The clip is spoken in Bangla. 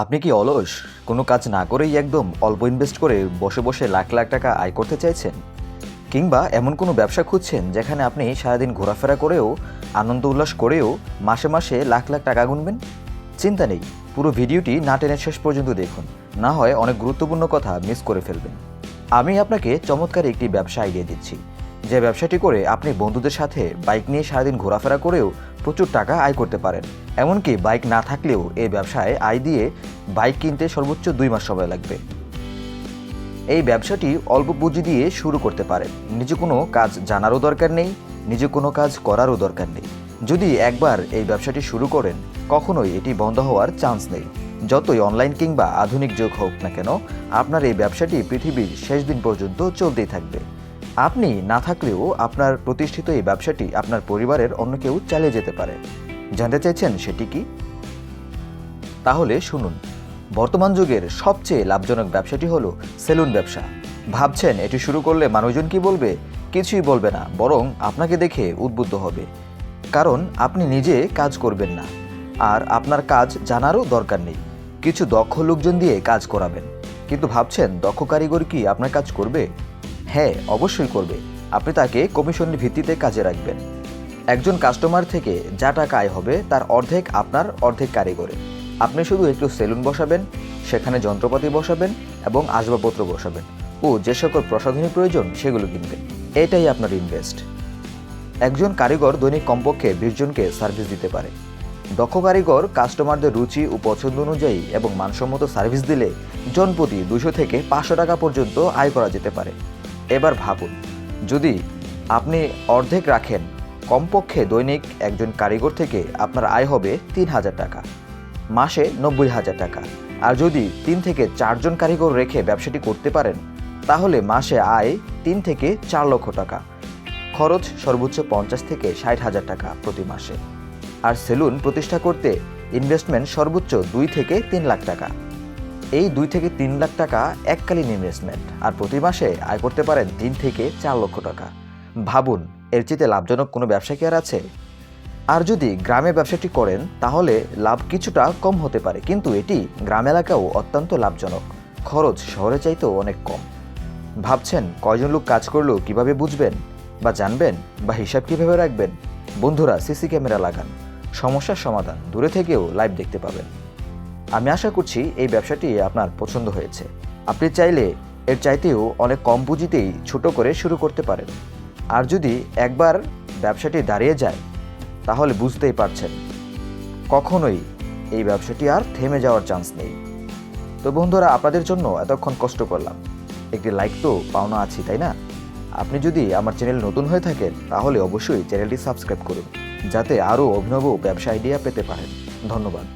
আপনি কি অলস? কোনো কাজ না করেই একদম অল্প ইনভেস্ট করে বসে বসে লাখ লাখ টাকা আয় করতে চাইছেন? কিংবা এমন কোনো ব্যবসা খুঁজছেন যেখানে আপনি সারাদিন ঘোরাফেরা করেও, আনন্দ উল্লাস করেও মাসে মাসে লাখ লাখ টাকা গুনবেন? চিন্তা নেই, পুরো ভিডিওটি না টেনে শেষ পর্যন্ত দেখুন। না হয় অনেক গুরুত্বপূর্ণ কথা মিস করে ফেলবেন। আমি আপনাকে চমৎকার একটি ব্যবসা আইডিয়া দিচ্ছি। যে ব্যবসাটি করে আপনি বন্ধুদের সাথে বাইক নিয়ে সারাদিন ঘোরাফেরা করেও প্রচুর টাকা আয় করতে পারেন। এমনকি বাইক না থাকলেও এই ব্যবসায় আয় দিয়ে বাইক কিনতে সর্বোচ্চ দুই মাস সময় লাগবে। এই ব্যবসাটি অল্প পুঁজি দিয়ে শুরু করতে পারেন। নিজে কোনো কাজ জানারও দরকার নেই, নিজে কোনো কাজ করারও দরকার নেই। যদি একবার এই ব্যবসাটি শুরু করেন, কখনোই এটি বন্ধ হওয়ার চান্স নেই। যতই অনলাইন কিংবা আধুনিক যুগ হোক না কেন, আপনার এই ব্যবসাটি পৃথিবীর শেষ দিন পর্যন্ত চলতেই থাকবে। আপনি না থাকলেও আপনার প্রতিষ্ঠিত এই ব্যবসাটি আপনার পরিবারের অন্য কেউ চালিয়ে যেতে পারে। জানতে চাইছেন সেটি কি? তাহলে শুনুন। বর্তমান যুগের সবচেয়ে লাভজনক ব্যবসাটি হলো সেলুন ব্যবসা। ভাবছেন এটি শুরু করলে মানুষজন কি বলবে? কিছুই বলবে না, বরং আপনাকে দেখে উদ্বুদ্ধ হবে। কারণ আপনি নিজে কাজ করবেন না। আর আপনার কাজ জানারও দরকার নেই। কিছু দক্ষ লোকজন দিয়ে কাজ করাবেন। কিন্তু ভাবছেন দক্ষ কারিগর কি আপনার কাজ করবে? হ্যাঁ অবশ্যই করবে। আপনি তাকে কমিশনের ভিত্তিতে কাজে রাখবেন। একজন কাস্টমার থেকে যা টাকা আয় হবে, তার অর্ধেক আপনার অর্ধেক কারিগরে আপনি শুধু একটু সেলুন বসাবেন, সেখানে যন্ত্রপাতি বসাবেন এবং আসবাবপত্র বসাবেন। ও যে সকল প্রসাধনী প্রয়োজন, সেগুলো কিনবেন। এটাই আপনার ইনভেস্ট একজন কারিগর দৈনিক কমপক্ষে বিশ জনকে সার্ভিস দিতে পারে। দক্ষ কারিগর কাস্টমারদের রুচি ও পছন্দ অনুযায়ী এবং মানসম্মত সার্ভিস দিলে জনপ্রতি দুশো থেকে পাঁচশো টাকা পর্যন্ত আয় করা যেতে পারে। এবার ভাবুন, যদি আপনি অর্ধেক রাখেন, কমপক্ষে দৈনিক একজন কারিগর থেকে আপনার আয় হবে তিন হাজার টাকা, মাসে নব্বই হাজার টাকা। আর যদি তিন থেকে চারজন কারিগর রেখে ব্যবসাটি করতে পারেন, তাহলে মাসে আয় তিন থেকে চার লক্ষ টাকা, খরচ সর্বোচ্চ পঞ্চাশ থেকে ষাট হাজার টাকা প্রতি মাসে। আর সেলুন প্রতিষ্ঠা করতে ইনভেস্টমেন্ট সর্বোচ্চ দুই থেকে তিন লাখ টাকা। এই দুই থেকে তিন লাখ টাকা এককালীন ইনভেস্টমেন্ট আর প্রতি মাসে আয় করতে পারেন তিন থেকে চার লক্ষ টাকা। ভাবুন, এর চেয়ে লাভজনক কোনো ব্যবসা কি আর আছে? আর যদি গ্রামে ব্যবসাটি করেন, তাহলে লাভ কিছুটা কম হতে পারে, কিন্তু এটি গ্রাম এলাকাও অত্যন্ত লাভজনক। খরচ শহরে চাইতেও অনেক কম। ভাবছেন, কয়জন লোক কাজ করলেও কীভাবে বুঝবেন? বা জানবেন, বা হিসাব কীভাবে রাখবেন? বন্ধুরা, সিসি ক্যামেরা লাগান। সমস্যার সমাধান দূরে থেকেও লাইভ দেখতে পাবেন। আমি আশা করছি এই ব্যবসাটি আপনার পছন্দ হয়েছে। আপনি চাইলে এর চাইতেও অনেক কম পুঁজিতেই ছোট করে শুরু করতে পারেন। আর যদি একবার ব্যবসাটি দাঁড়িয়ে যায়, তাহলে বুঝতেই পারছেন, কখনোই এই ব্যবসাটি আর থেমে যাওয়ার চান্স নেই। তো বন্ধুরা, আপনাদের জন্য এতক্ষণ কষ্ট করলাম। একটি লাইক তো পাওনা আছি তাই না? আপনি যদি আমার চ্যানেল নতুন হয়ে থাকেন, তাহলে অবশ্যই চ্যানেলটি সাবস্ক্রাইব করুন, যাতে আরও অভিনব ব্যবসা আইডিয়া পেতে পারেন। ধন্যবাদ।